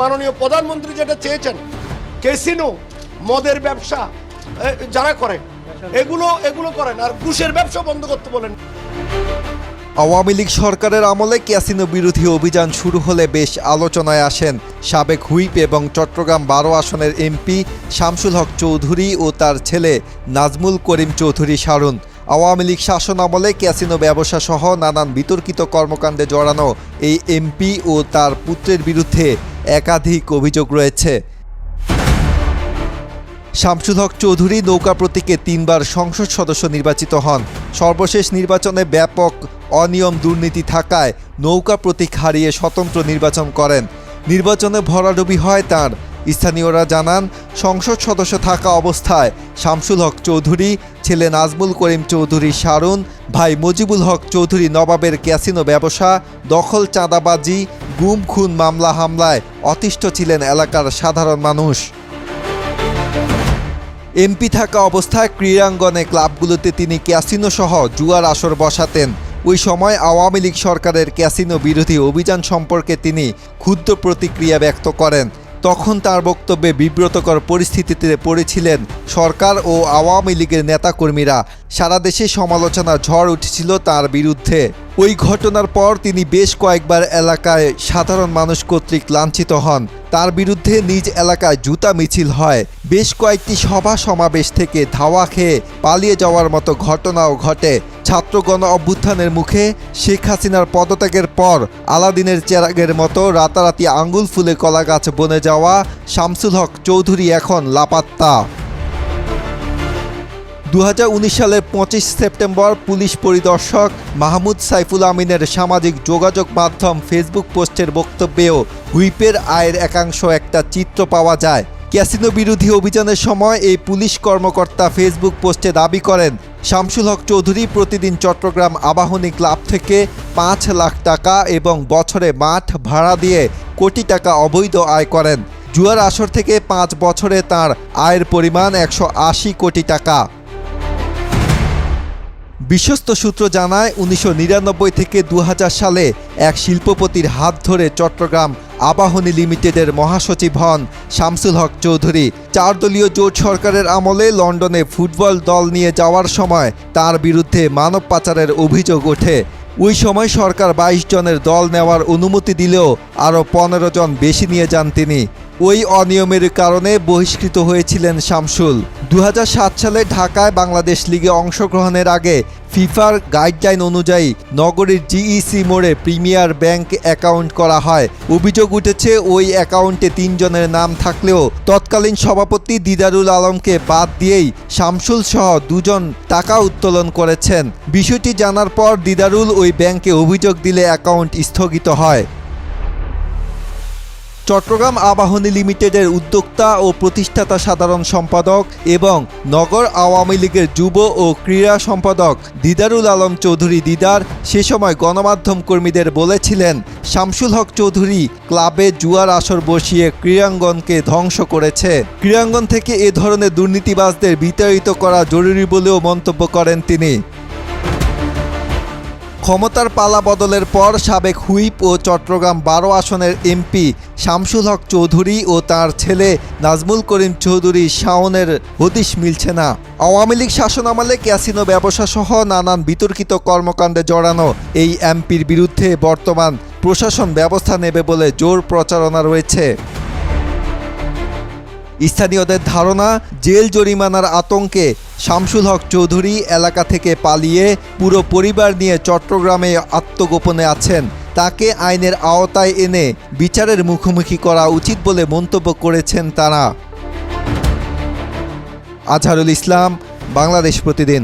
মাননীয় প্রধানমন্ত্রী যেটা চেয়েছেন কেসিনো মদের ব্যবসা যারা করেন, এগুলো এগুলো করেন, আর ঘুষের ব্যবসা বন্ধ করতে বলেন। আওয়ামী লীগ সরকারের আমলে ক্যাসিনো বিরোধী অভিযান শুরু হলে বেশ আলোচনায় আসেন সাবেক হুইপ এবং চট্টগ্রাম বারো আসনের এমপি শামসুল হক চৌধুরী ও তার ছেলে নাজমুল করিম চৌধুরী সারুন। আওয়ামী লীগ শাসন আমলে ক্যাসিনো ব্যবসা সহ নানান বিতর্কিত কর্মকাণ্ডে জড়ানো এই এমপি ও তার পুত্রের বিরুদ্ধে একাধিক অভিযোগ রয়েছে। শামসুল হক চৌধুরী নৌকা প্রতীকে তিনবার সংসদ সদস্য নির্বাচিত হন। সর্বশেষ নির্বাচনে ব্যাপক অনিয়ম দুর্নীতি থাকায় নৌকা প্রতীক হারিয়ে স্বতন্ত্র নির্বাচন করেন। নির্বাচনে ভরাডুবি হয় তার। স্থানীয়রা জানান, সংসদ সদস্য থাকা অবস্থায় শামসুল হক চৌধুরী ছেলে নাজমুল করিম চৌধুরী শারুন, ভাই মুজিবুল হক চৌধুরী নবাবের ক্যাসিনো ব্যবসা, দখল চাঁদাবাজি, গুম খুন মামলা হামলায় অতিষ্ঠ ছিলেন এলাকার সাধারণ মানুষ। এমপি থাকা অবস্থায় ক্রীড়াঙ্গনে ক্লাবগুলোতে তিনি ক্যাসিনো সহ জুয়ার আসর বসাতেন। ওই সময় আওয়ামী লীগ সরকারের ক্যাসিনো বিরোধী অভিযান সম্পর্কে তিনি ক্ষুদ্র প্রতিক্রিয়া ব্যক্ত করেন। তখন তার বক্তব্যে বিব্রতকর পরিস্থিতিতে পড়েছিলেন সরকার ও আওয়ামী লীগের নেতাকর্মীরা। সারা দেশে সমালোচনার ঝড় উঠেছিল তার বিরুদ্ধে। ওই ঘটনার পর তিনি বেশ কয়েকবার এলাকায় সাধারণ মানুষ কর্তৃক লাঞ্ছিত হন। তার বিরুদ্ধে নিজ এলাকায় জুতা মিছিল হয়। বেশ কয়েকটি সভা সমাবেশ থেকে ধাওয়া খেয়ে পালিয়ে যাওয়ার মতো ঘটনাও ঘটে। ছাত্র গণ অভ্যুত্থানের মুখে শেখ হাসিনার পদত্যাগের পর আলাদিনের চেরাগের মতো রাতারাতি আঙ্গুল ফুলে কলা গাছ বনে যাওয়া শামসুল হক চৌধুরী এখন লাপাত্তা। দু হাজার উনিশ সালের পঁচিশ সেপ্টেম্বর পুলিশ পরিদর্শক মাহমুদ সাইফুল আমিনের সামাজিক যোগাযোগ মাধ্যম ফেসবুক পোস্টের বক্তব্যেও হুইপের আয়ের একাংশ একটা চিত্র পাওয়া যায়। ক্যাসিনো বিরোধী অভিযানের সময় এই পুলিশ কর্মকর্তা ফেসবুক পোস্টে দাবি করেন, শামসুল হক চৌধুরী প্রতিদিন চট্টগ্রাম আবাহনী ক্লাব থেকে পাঁচ লাখ টাকা এবং বছরে মাঠ ভাড়া দিয়ে কোটি টাকা অবৈধ আয় করেন। জুয়ার আসর থেকে পাঁচ বছরে তার আয়ের পরিমাণ একশো আশি কোটি টাকা। বিশ্বস্ত সূত্র জানায়, উনিশশো নিরানব্বই থেকে দু হাজার সালে এক শিল্পপতির হাত ধরে চট্টগ্রাম আবাহনী লিমিটেডের মহাসচিব হন শামসুল হক চৌধুরী। চার দলীয় জোট সরকারের আমলে লন্ডনে ফুটবল দল নিয়ে যাওয়ার সময় তার বিরুদ্ধে মানব পাচারের অভিযোগ ওঠে। ওই সময় সরকার বাইশ জনের দল নেওয়ার অনুমতি দিলেও আরও পনেরো জন বেশি নিয়ে যান তিনি। ওই অনিয়মের কারণে বহিষ্কৃত হয়েছিলেন শামসুল। দু হাজার সাত সালে ঢাকায় বাংলাদেশ লিগে অংশগ্রহণের আগে ফিফার গাইডলাইন অনুযায়ী নগরীর জিইসি মোড়ে প্রিমিয়ার ব্যাংক অ্যাকাউন্ট করা হয়। অভিযোগ উঠেছে, ওই অ্যাকাউন্টে তিনজনের নাম থাকলেও তৎকালীন সভাপতি দিদারুল আলমকে বাদ দিয়েই শামসুল সহ দুজন টাকা উত্তোলন করেছেন। বিষয়টি জানার পর দিদারুল ওই ব্যাংকে অভিযোগ দিলে অ্যাকাউন্ট স্থগিত হয়। চট্টগ্রাম আবাহনী লিমিটেডের উদ্যোক্তা ও প্রতিষ্ঠাতা সাধারণ সম্পাদক এবং নগর আওয়ামী লীগের যুব ও ক্রীড়া সম্পাদক দিদারুল আলম চৌধুরী দিদার সে সময় গণমাধ্যম কর্মীদের বলেছিলেন, শামসুল হক চৌধুরী ক্লাবে জুয়ার আসর বসিয়ে ক্রীড়াঙ্গনকে ধ্বংস করেছে। ক্রীড়াঙ্গন থেকে এ ধরনের দুর্নীতিবাজদের বিতাড়িত করা জরুরি বলেও মন্তব্য করেন তিনি। ক্ষমতার পালা বদলের পর সাবেক হুইপ ও চট্টগ্রাম বারো আসনের এমপি শামসুল হক চৌধুরী ও তার ছেলে নাজমুল করিম চৌধুরী শাওনের হদিশ মিলছে না। আওয়ামী লীগ শাসনামলে ক্যাসিনো ব্যবসা সহ নানান বিতর্কিত কর্মকাণ্ডে জড়ানো এই এমপির বিরুদ্ধে বর্তমান প্রশাসন ব্যবস্থা নেবে বলে জোর প্রচারণা রয়েছে। স্থানীয়দের ধারণা, জেল জরিমানার আতঙ্কে শামসুল হক চৌধুরী এলাকা থেকে পালিয়ে পুরো পরিবার নিয়ে চট্টগ্রামে আত্মগোপনে আছেন। তাকে আইনের আওতায় এনে বিচারের মুখোমুখি করা উচিত বলে মন্তব্য করেছেন তারা। আজহারুল ইসলাম, বাংলাদেশ প্রতিদিন।